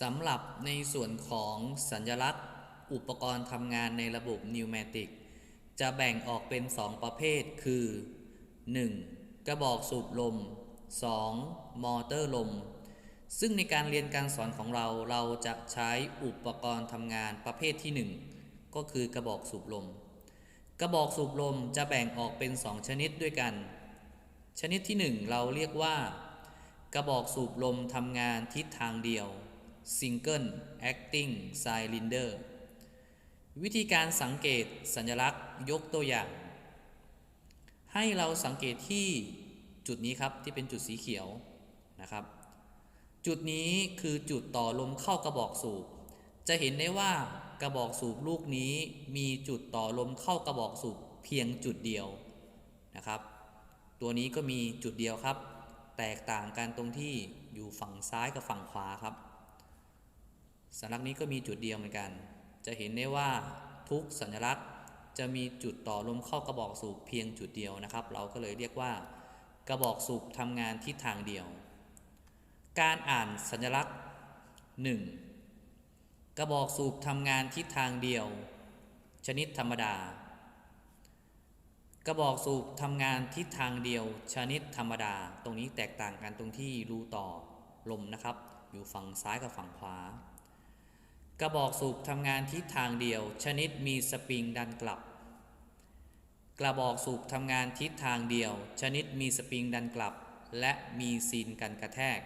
สำหรับในส่วนของสัญลักษณ์อุปกรณ์ทำงานในระบบนิวแมติกจะแบ่งออกเป็น 2 ประเภทคือ 1. กระบอกสูบลม 2. มอเตอร์ลม ซึ่งในการเรียนการสอนของเราเราจะใช้อุปกรณ์ทำงานประเภทที่ 1 ก็คือกระบอกสูบลม กระบอกสูบลมจะแบ่งออกเป็น 2 ชนิดด้วยกัน ชนิดที่ 1 เราเรียกว่า กระบอกสูบลมทำงานทิศทางเดียว Single Acting Cylinder วิธีการสังเกตสัญลักษณ์ยกตัวอย่าง ให้เราสังเกตที่จุดนี้ครับที่เป็นจุดสีเขียวนะครับ จุดนี้คือจุดต่อลมเข้ากระบอกสูบ จะเห็นได้ว่ากระบอกสูบลูกนี้มีจุดต่อลมเข้ากระบอกสูบเพียงจุดเดียวนะครับ ตัวนี้ก็มีจุดเดียวครับ แตกต่างกันตรงที่อยู่ฝั่งซ้ายกับฝั่งขวาครับ สัญลักษณ์นี้ก็มีจุดเดียวเหมือนกัน จะเห็นได้ว่าทุกสัญลักษณ์จะมีจุดต่อลมเข้ากระบอกสูบเพียงจุดเดียวนะครับ เราก็เลยเรียกว่า กระบอกสูบทำงานทิศทางเดียว การอ่านสัญลักษณ์ 1. กระบอกสูบทำงานทิศทางเดียว ชนิดธรรมดา กระบอกสูบทำงานทิศทางเดียว ชนิดธรรมดา ตรงนี้แตกต่างกันตรงที่รูต่อลมนะครับ อยู่ฝั่งซ้ายกับฝั่งขวา กระบอกสูบทำงานทิศทางเดียว ชนิดมีสปริงดันกลับ กระบอกสูบทำงานทิศทางเดียว ชนิดมีสปริงดันกลับ และมีซีนกันกระแทก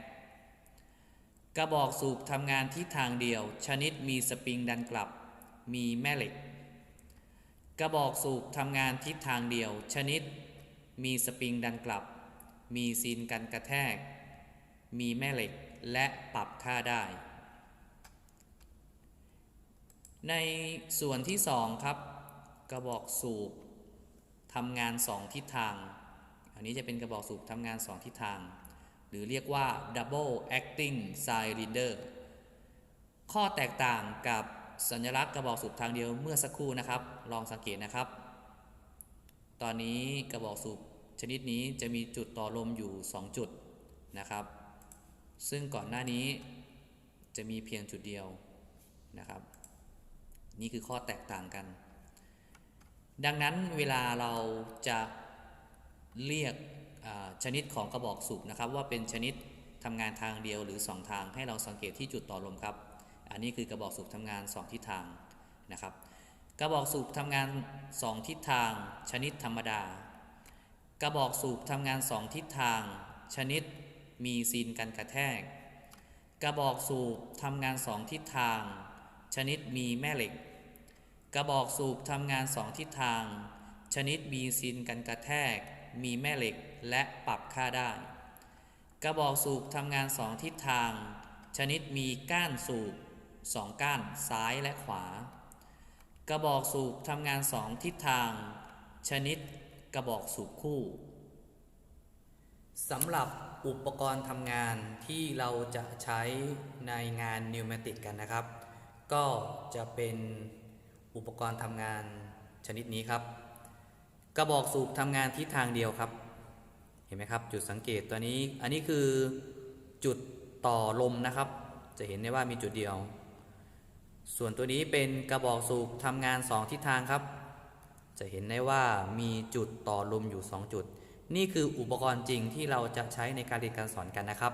กระบอกสูบทำงานทิศทางเดียว ชนิดมีสปริงดันกลับ มีแม่เหล็ก กระบอกสูบทำงานทิศทางเดียว ชนิด มีสปริงดันกลับ มีซีนกันกระแทก มีแม่เหล็กและปรับค่าได้ ในส่วนที่2ครับ กระบอกสูบทำงาน2ทิศทาง อันนี้จะเป็นกระบอกสูบทำงาน2ทิศทาง หรือเรียกว่า double acting cylinder ข้อแตกต่างกับสัญลักษณ์กระบอกสูบทางเดียวเมื่อสักครู่นะครับ ลองสังเกตนะครับ ตอนนี้กระบอกสูบชนิดนี้จะมีจุดต่อลมอยู่ 2 จุดนะครับ ซึ่งก่อนหน้านี้จะมีเพียงจุดเดียว นี่คือข้อแตกต่างกัน ดังนั้นเวลาเราจะเรียกชนิดของกระบอกสูบนะครับว่าเป็นชนิดทำงานทางเดียวหรือ 2 ทางให้เราสังเกตที่จุดต่อลมครับ อันนี้คือกระบอกสูบทำงาน 2 ทิศทางนะครับ กระบอกสูบทำงาน 2 ทิศทางชนิดธรรมดา กระบอกสูบทำงาน 2 ทิศทางชนิดมีซีนกันกระแทก กระบอกสูบทำงาน 2 ทิศทาง ชนิดมีแม่เหล็ก กระบอกสูบทำงาน2ทิศทาง ชนิดมีซีนกันกระแทก มีแม่เหล็กและปรับค่าได้ กระบอกสูบทำงาน2ทิศทาง ชนิดมีก้านสูบ2ก้านซ้ายและขวา กระบอกสูบทำงาน2ทิศทาง ชนิดกระบอกสูบคู่สำหรับอุปกรณ์ทำงานที่เราจะใช้ในงานนิวเมติกกันนะครับ ก็จะเป็น อุปกรณ์ทำงานชนิดนี้ครับ กระบอกสูบทำงานทิศทางเดียวครับ เห็นไหมครับ จุดสังเกตตัวนี้ อันนี้คือจุดต่อลมนะครับ จะเห็นได้ว่ามีจุดเดียว ส่วนตัวนี้เป็นกระบอกสูบทำงาน2ทิศทางครับ จะเห็นได้ว่ามีจุดต่อลมอยู่ 2 จุด นี่คืออุปกรณ์จริงที่เราจะใช้ในการเรียนการสอนกันนะครับ